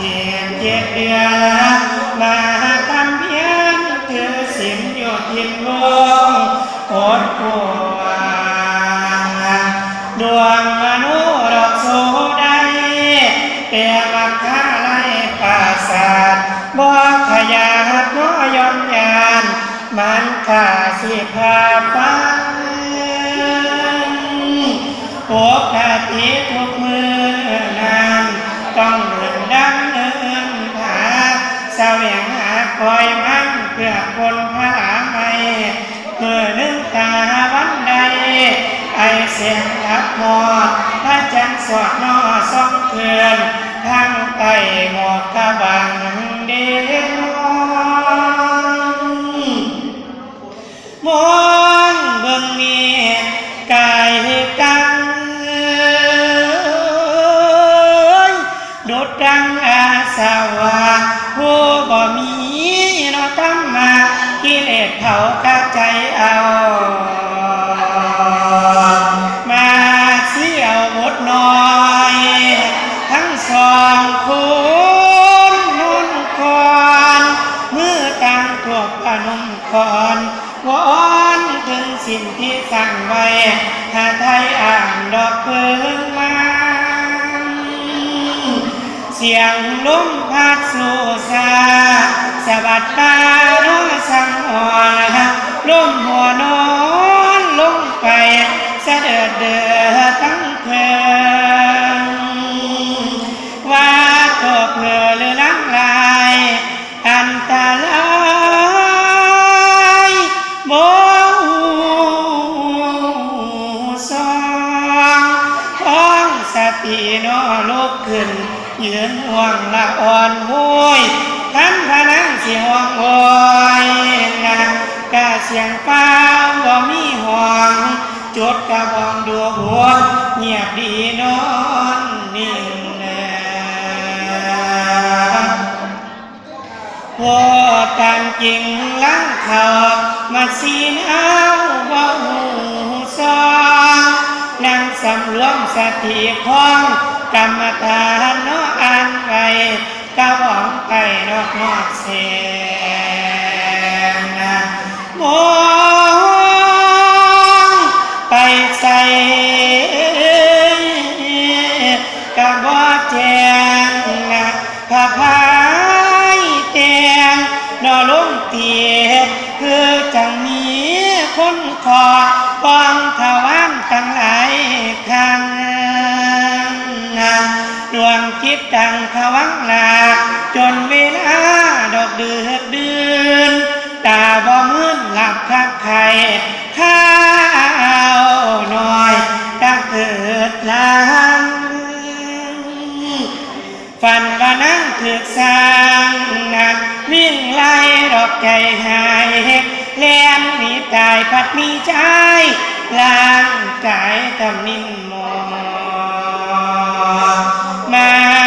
เย็นเย็นเดือนมาทำเพียงเธอสิมโยทินลงอดกลัวดวงมนุดอกโซไดเปีมักค่ไราาสตร์บ่ขยาบน้อยอนยานมันขาสิพาฟังโอ้แแสวงหาคอยมั่งเพื่อคนพาไม่เมื่อนึกตาวันใด ไอเสียงรับหมอดพระจันทร์สอดนอซ่องเทือนทางไตหมอกกะบัง เลสเผาใจเอา มาเสี่ยวบดน้อย ทั้งสองคุณนุ่นคอนมือต่างถวกพนมคอนวอนถึงสิ่งที่สั่งไว้หาไทยอ่านดอกเพิงมา เสียงลมพัดสู่ซาสะบัดตาโน้สังหอนลมหัวนอนลงไปเสะเดือดเดือดทั้งเพิงว่าตัวเพลหรือลังลายอันตรายโมสองท้องสติโนลุกขึ้น ยืนห่วงละอ่อนห้วยทันพนังเสิห่วงโอยนะกะเสียงฟ้าบ่มีห่วงจดกระบองดูหัวเงียบดีนอนนิ่งแนพอการจริงล้างเขามาสีเอาว่าหูซองนั่งสำรวมสติคล้อง กรรมฐานเนาะอ่านไปกระหวังไปนอกนอกเสียงนะมองไปใส่กะบ่แจงนะพระพา ดังทวังลาจนเวลาดอกเดือดเดือนตาบ่มืนหลับคักไข่ข้าวน้อยก็เกิดลางฝันว่านั่งถือกสร้างนักวิ่งไล่ดอกใจหายแลนหนีตายพัดมีใจล่างกายทำนิ่มมองมา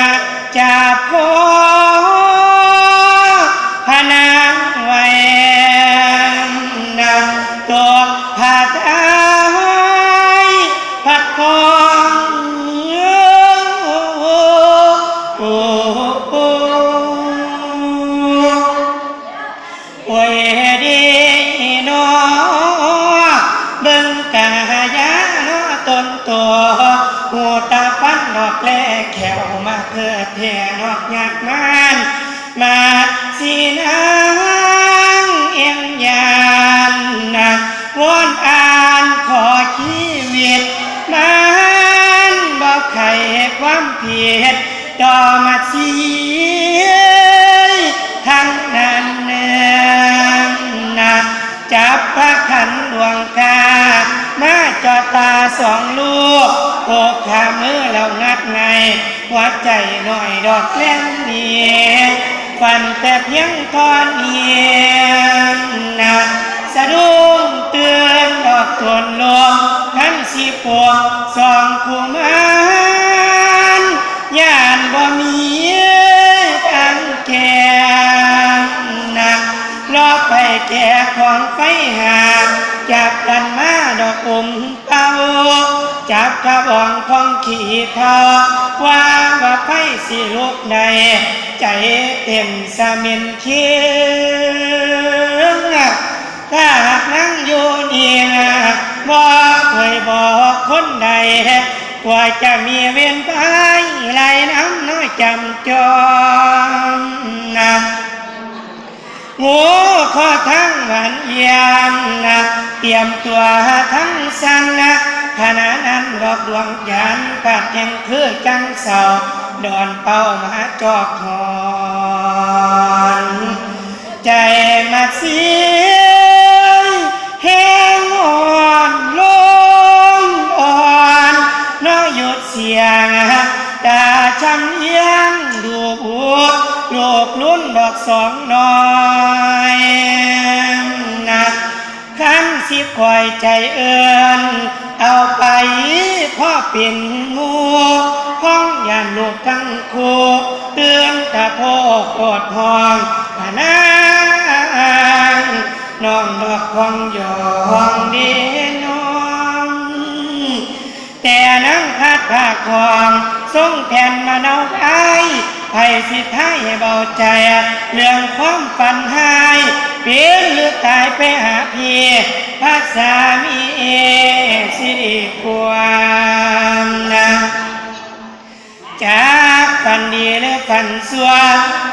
ความผิดต่อมาเสีทั้งนั้นเนืองนะจับพระขันดวงกามาจอตาสองลูกโอกขามือแล้วงัดไงหัวใจหน่อยดอกเล่นนี้ฟันแต่เพียงตอนเนียนนะสะดุ้งเตือนดอกทวนลมทั้งสีปวงสองคู่มัน ของไฟหามจับดันมาดอกอมเตาจับกระบองของขี่ทอว่าว่าไฟสิลุกใดใจเต็มสะเม็นเคียงถ้าหากนั่งอยู่นี่นะบ่เคยบอกคนใดกว่าจะมีเวียนไปไหลน้ำน้อยจำจอม นะหูข้อทั้งหวานยี่ยมนะเตรียมตัวทั้งสันนะขณะนั้นดอกดวงจันทร์ปัดยังคือจังเสาดอนเป้ามาจอกหอนใจมาเสียแห้งอ่อนลงอ่อนน้อยหยุดเสียงตาช้ำเยียงดูบัวลูกลุ้นดอกสอง ใจเอินเอาไปพ่อเป็นงูห้องยานลูกทั้งคู่เตือนตะโพกโอดพองพะนางน้องดอกควงยองดีน้องแต่นั่งพัดภาคองทรงแผ่นมาเนาไอ้ไผ่สิท้ายเบาใจ เรื่องความฝันหาย เปลี่ยนหรือตายไปหาพี่ภาษามีสิริกวามนะจากฝันดีหรือฝันสัว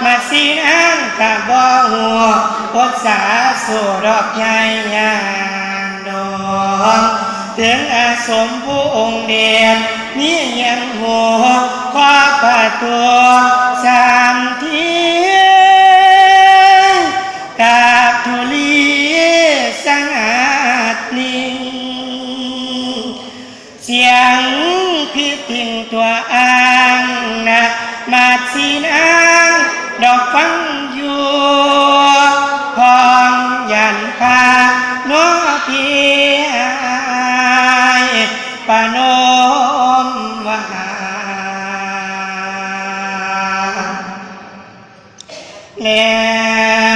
มาสีนังกะบ่หัวปดสาสู่ดอกใหญ่ยางดองถึงอาสมผู้องค์เด่นมียังหัวคว้าประตูสาม พี่ติ่งตัวอ้างนะมาสีนางดอกฟังอยู่พองยันพาน้อพี่ปานมวาแล้ว